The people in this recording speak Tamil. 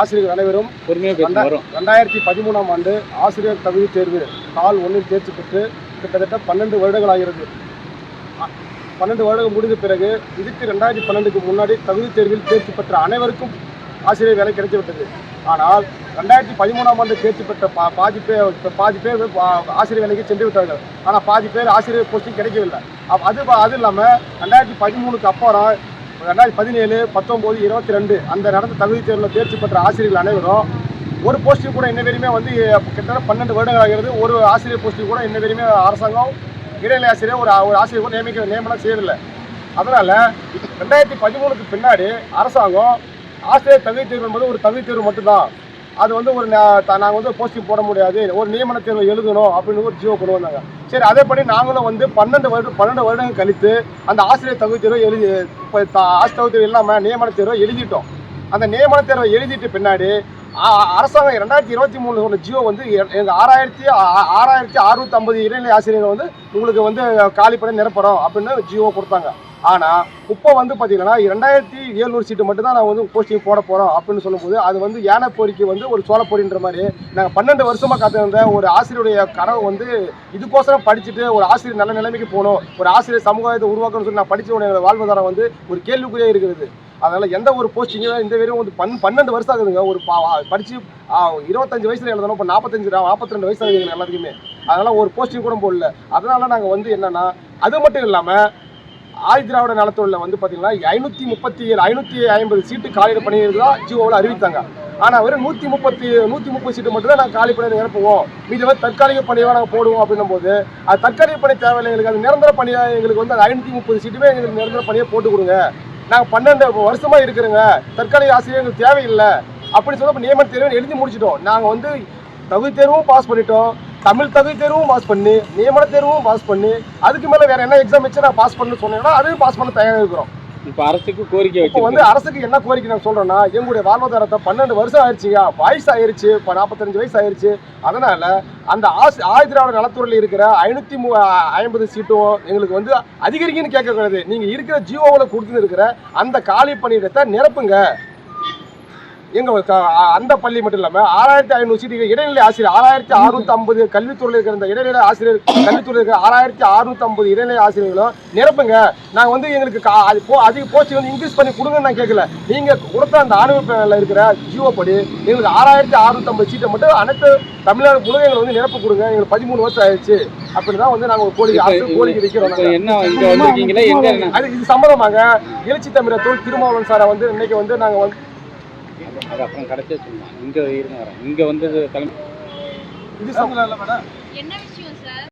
ஆசிரியர்கள் அனைவரும் ரெண்டாயிரத்தி பதிமூணாம் ஆண்டு ஆசிரியர் தகுதி தேர்வு தாள் ஒன்றில் தேர்ச்சி பெற்று கிட்டத்தட்ட பன்னெண்டு வருடங்கள் ஆகிறது பன்னெண்டு வருடங்கள் முடிந்த பிறகு இதுக்கு ரெண்டாயிரத்தி பன்னெண்டுக்கு முன்னாடி தகுதி தேர்வில் தேர்ச்சி பெற்ற அனைவருக்கும் ஆசிரியர் வேலை கிடைத்துவிட்டது. ஆனால் ரெண்டாயிரத்தி பதிமூணாம் ஆண்டு தேர்ச்சி பெற்ற பா பாதி பேர் பாதி பேர் ஆசிரியர் வேலைக்கு சென்று விட்டார்கள். ஆனால் பாதி பேர் ஆசிரியர் போஸ்டிங் கிடைக்கவில்லை. அது அது இல்லாமல் ரெண்டாயிரத்தி பதிமூணுக்கு அப்புறம் ரெண்டாயிரத்தி பதினேழு பத்தொம்போது இருபத்தி ரெண்டு அந்த நடந்த தகுதி தேர்வில் தேர்ச்சி பெற்ற ஆசிரியர்கள் அனைவரும் ஒரு போஸ்டிங் கூட இன்ன வரையுமே வந்து கிட்டத்தட்ட பன்னெண்டு வருடங்கள் ஆகிறது. ஒரு ஆசிரியர் போஸ்டிங் கூட இன்ன வரையுமே அரசாங்கம் இடைநிலை ஆசிரியர் ஒரு ஒரு ஆசிரியர் கூட நியமிக்க நியமனம் செய்யவில்லை. அதனால் ரெண்டாயிரத்தி பதிமூணுக்கு பின்னாடி அரசாங்கம் ஆசிரியர் தகுதி தேர்வு என்பது ஒரு தகுதி தேர்வு மட்டும்தான். அது வந்து ஒரு நாங்கள் வந்து போஸ்டிங் போட முடியாது. ஒரு நியமன தேர்வு எழுதணும் அப்படின்னு ஒரு ஜீவோ கொண்டு வந்தாங்க. சரி அதேபடி நாங்களும் வந்து பன்னெண்டு வருடம் பன்னெண்டு வருடங்கள் கழித்து அந்த ஆசிரியர் தகுதி தேர்வு எழுதி இப்போ ஆசிரியர் தகுதி தேர்வு இல்லாமல் நியமன தேர்வை எழுதிட்டோம். அந்த நியமன தேர்வை எழுதிட்டு பின்னாடி அரசாங்கம் ரெண்டாயிரத்தி இருபத்தி மூணு ஒன்று ஜியோ வந்து எங்கள் ஆறாயிரத்தி ஆ- ஆறாயிரத்தி அறுநூத்தி ஐம்பது இடைநிலை ஆசிரியர்கள் வந்து உங்களுக்கு வந்து காலி பண்ணி நிரப்புறோம் அப்படின்னு ஜியோ கொடுத்தாங்க. ஆனால் இப்போ வந்து பார்த்தீங்கன்னா ரெண்டாயிரத்தி ஏழ்நூறு சீட்டு மட்டும் தான் நான் வந்து போஸ்டிங் போட போகிறோம் அப்படின்னு சொல்லும்போது அது வந்து யானை போரிக்கு வந்து ஒரு சோழ போரின்ற மாதிரி. நாங்கள் பன்னெண்டு வருஷமாக காத்திருந்த ஒரு ஆசிரியருடைய கனவு வந்து இதுக்கோசரம் படிச்சுட்டு ஒரு ஆசிரியர் நல்ல நிலைமைக்கு போகணும் ஒரு ஆசிரியர் சமுதாயத்தை உருவாக்கணும்னு சொல்லி நான் படித்த உடைய வாழ்வாதாரம் வந்து ஒரு கேள்விக்குறியாக இருக்கிறது அதனால் எந்த ஒரு போஸ்டிங்கும் இந்த வரையும் வந்து பன் பன்னெண்டு வருஷம் ஆகுதுங்க. ஒரு படித்து இருபத்தஞ்சு வயசில் எழுதணும் இப்போ நாற்பத்தஞ்சு நாற்பத்தி ரெண்டு வயசு ஆகுதுங்க எல்லாத்துக்குமே. அதனால் ஒரு போஸ்டிங் கூட போடல. அதனால் நாங்கள் வந்து என்னென்னா அது மட்டும் இல்லாமல் ஆதி திராவிட நலத்தொழில் வந்து பார்த்தீங்கன்னா ஐநூற்றி முப்பத்தி ஏழு ஐநூற்றி ஐம்பது சீட்டு காலியில் பணியிருக்கு ஜிஓவில் ஜியோவில் அறிவித்தாங்க. ஆனால் வெறும் நூற்றி முப்பத்தி நூற்றி முப்பது சீட்டு மட்டும் தான் நாங்கள் காலி பணி நிரப்புவோம். மீது வந்து தற்காலிக பணியாக நாங்கள் போடுவோம் அப்படின்னும் போது அது தற்காலிக பணி தேவையில்லை எங்களுக்கு அது நிரந்தர பணியாக எங்களுக்கு வந்து அந்த ஐநூற்றி முப்பது சீட்டுமே எங்களுக்கு நிரந்தர பணியை போட்டு கொடுங்க. நாங்கள் பன்னெண்டு வருஷமாக இருக்கிறோங்க. தற்காலிக ஆசிரியர் எங்களுக்கு தேவையில்லை. அப்படின்னு சொல்லி நியமன தேர்வு எழுதி முடிச்சிட்டோம். நாங்கள் வந்து தகுதி தேர்வும் பாஸ் பண்ணிட்டோம். தமிழ் தகுதி தேர்வும் பாஸ் பண்ணி நியமன தேர்வும் பாஸ் பண்ணி அதுக்கு மேலே வேற என்ன எக்ஸாம் வச்சு நான் பாஸ் பண்ணு சொன்னீங்கன்னா அதையும் பாஸ் பண்ண தயாராக இருக்கிறோம். இப்போ அரசுக்கு கோரிக்கை இப்போ வந்து அரசுக்கு என்ன கோரிக்கை நான் சொல்றேன்னா எங்களுடைய வாழ்வாதாரத்தை பன்னெண்டு வருஷம் ஆயிடுச்சுங்க வயசு ஆயிருச்சு இப்போ நாற்பத்தஞ்சு வயசு ஆயிருச்சு. அதனால அந்த ஆசி ஆயுதிராவிட நலத்துறையில் இருக்கிற ஐநூற்றி மு ஐம்பது சீட்டும் எங்களுக்கு வந்து அதிகரிக்குன்னு கேட்கக்கூடாது நீங்கள் இருக்கிற ஜியோவில் கொடுத்துன்னு இருக்கிற அந்த காலி பணியிடத்தை நிரப்புங்க. எங்க க- அந்த பள்ளி மட்டும் இல்லாமல் ஆறாயிரத்தி ஐநூறு சீட்டு இடைநிலை ஆசிரியர் ஆறாயிரத்தி அறுநூத்தி ஐம்பது கல்வித்துறையில் இருக்கிற இந்த இடைநிலை ஆசிரியர் கல்வித்துறையில் இருக்கிற ஆறாயிரத்தி அறுநூத்தி ஐம்பது இடைநிலை ஆசிரியர்களும் நிரப்புங்க. நாங்கள் வந்து எங்களுக்கு அது போ அதிக போஸ்ட் வந்து இன்க்ரீஸ் பண்ணி கொடுங்கன்னு நான் கேட்கல நீங்கள் கொடுத்த அந்த ஆணையத்தில் இருக்கிற ஜியோ படி எங்களுக்கு ஆறாயிரத்தி அறுநூத்தம்பது சீட்டை மட்டும் அனைத்து தமிழ்நாடு முழுவதும் எங்களுக்கு வந்து நிரப்பு கொடுங்க. எங்களுக்கு பதிமூணு வருஷம் ஆயிடுச்சு. அப்படின்னு தான் வந்து நாங்கள் ஒரு கோரிக்கை அரசு கோரிக்கை வைக்கிறோம் நாங்க. என்ன இங்க வந்திருக்கீங்களா? எங்க என்ன? அது இது சம்பந்தமாக எழுச்சி தமிழர் திருமாவளவன் சாரை வந்து இன்னைக்கு வந்து நாங்கள் வந்து அது அப்புறம் கடைசியா சொல்லலாம் இங்க இருங்க வரேன் இங்க வந்து மேடம். என்ன விஷயம் சார்